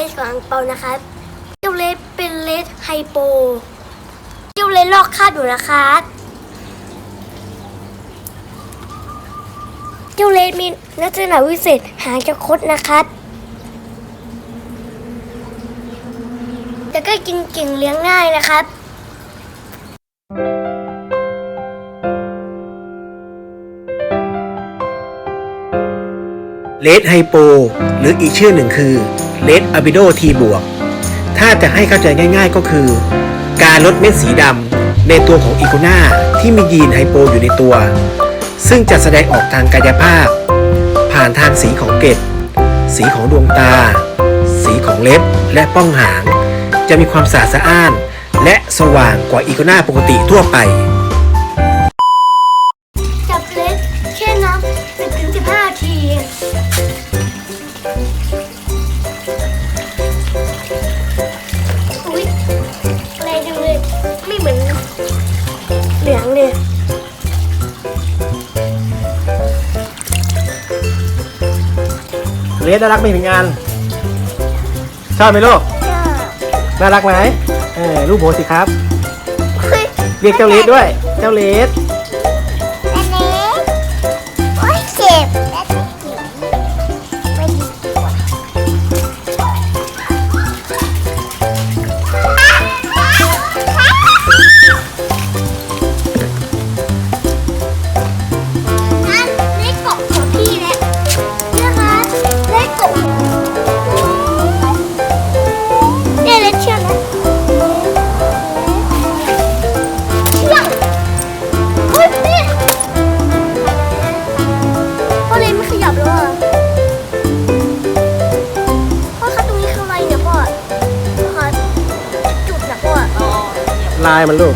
อังเปานะครับเจ้าเลสเป็นเลสไฮโปเจ้าเลสลอกคาดอยู่นะครับเจ้าเลสมีลักษณะวิเศษหางจะคดนะครับแต่ก็กินเก่งเลี้ยงง่ายนะครับเลดไฮโป หรืออีกชื่อหนึ่งคือ เลดอะบิโดทีบวก ถ้าจะให้เข้าใจง่ายๆก็คือ การลดเม็ดสีดำในตัวของอีโกนาที่มียีนไฮโปอยู่ในตัว ซึ่งจะแสดงออกทางกายภาพ ผ่านทางสีของเกล็ด สีของดวงตา สีของเล็บและป้องหาง จะมีความสะอาดสะอ้าน และสว่างกว่าอีโกนาปกติทั่วไป เลดน่ารักไหมถึงงานชอบไหมลูกน่ารักไหมเออรูปโบสิครับ เรียกเจ้าเลดด้วย เจ้าเลด ลายมันลูก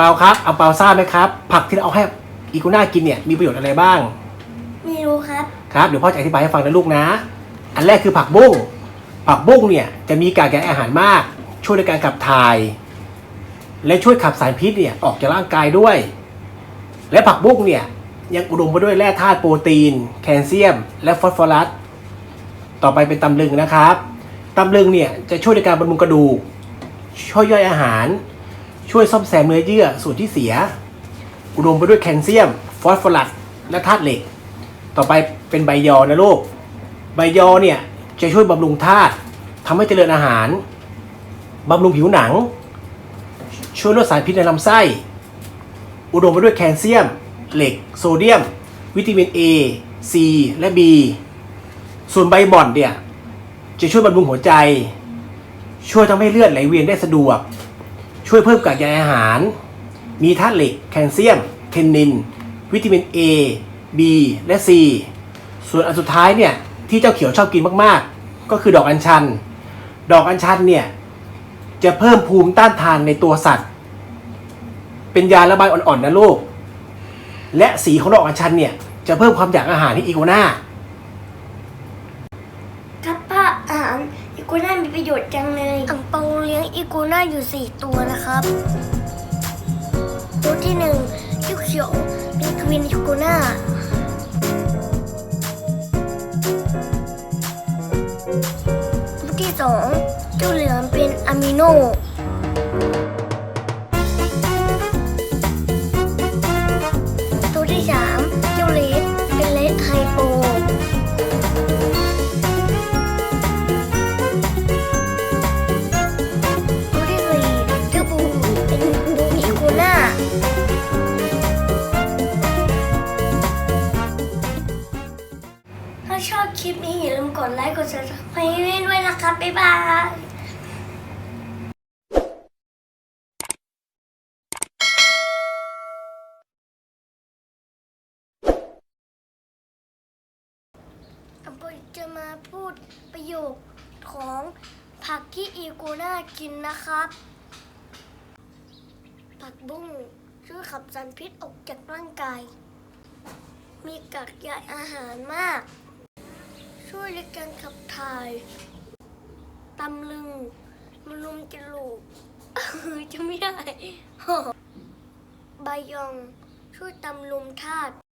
เปาครับเอาเปาทราบไหมครับ ผักที่เราเอาให้อีกูน่ากินเนี่ยมีประโยชน์อะไรบ้าง ไม่รู้ครับ ครับเดี๋ยวพ่อจะอธิบายให้ฟังนะลูกนะ อันแรกคือผักบุ้งผักบุ้งเนี่ยจะมีกากใยอาหารมาก ช่วยในการขับถ่าย และช่วยขับสารพิษเนี่ยออกจากร่างกายด้วย และผักบุ้งเนี่ยยังอุดมไปด้วยแร่ธาตุโปรตีน แคลเซียม และฟอสฟอรัส ต่อไปเป็นตำลึงนะครับ ตำลึงเนี่ยจะช่วยในการบำรุงกระดูก ช่วยย่อยอาหาร ช่วยซ่อมแซมเนื้อเยื่อส่วนที่เสีย อุดมไปด้วยแคลเซียม ฟอสฟอรัส และธาตุเหล็ก ต่อไปเป็นใบยอนะลูก ใบยอเนี่ยจะช่วยบำรุงธาตุทำให้เจริญอาหาร บำรุงผิวหนัง ช่วยลดสารพิษในลำไส้ อุดมไปด้วยแคลเซียม เหล็ก โซเดียม วิตามิน A C และ B ส่วนใบบ่อนเนี่ยจะช่วยบำรุงหัวใจ ช่วยทำให้เลือดไหลเวียนได้สะดวก ช่วยเพิ่มกากใยอาหาร มีธาตุเหล็กแคลเซียม เทนนิน วิตามิน A B และ C ส่วนอันสุดท้ายเนี่ยที่เจ้าเขียวชอบกินมากๆ ก็คือดอกอัญชัน ดอกอัญชันเนี่ยจะเพิ่มภูมิต้านทานในตัวสัตว์ เป็นยาระบายอ่อนๆนะลูก และสีของดอกอัญชันเนี่ยจะเพิ่มความอยากอาหารให้อีโกนาครับป้าอาหารอีกัวน่ามีประโยชน์จังเลย อีกูน่าอยู่สี่ตัวนะครับ ตัวที่หนึ่งเจ้าเขียวเป็นควีนอีกูน่าตัวที่สองเจ้าเหลืองเป็นอะมิโนาชอบคลิปนี้อย่าลืมกดไลค์กด subscribe ให้ด้วยนะครับ บ๊ายบายอัมจะมาพูดประโยคของผักที่อีโกน่ากินนะครับ ผักบุ้งช่วยขับสารพิษออกจากร่างกาย มีกักใยอาหารมาก ช่วยในการขับถ่ายตำลึงมะลุมจลูกจะไม่ได้ ใบยองช่วยตำลุมธาตุ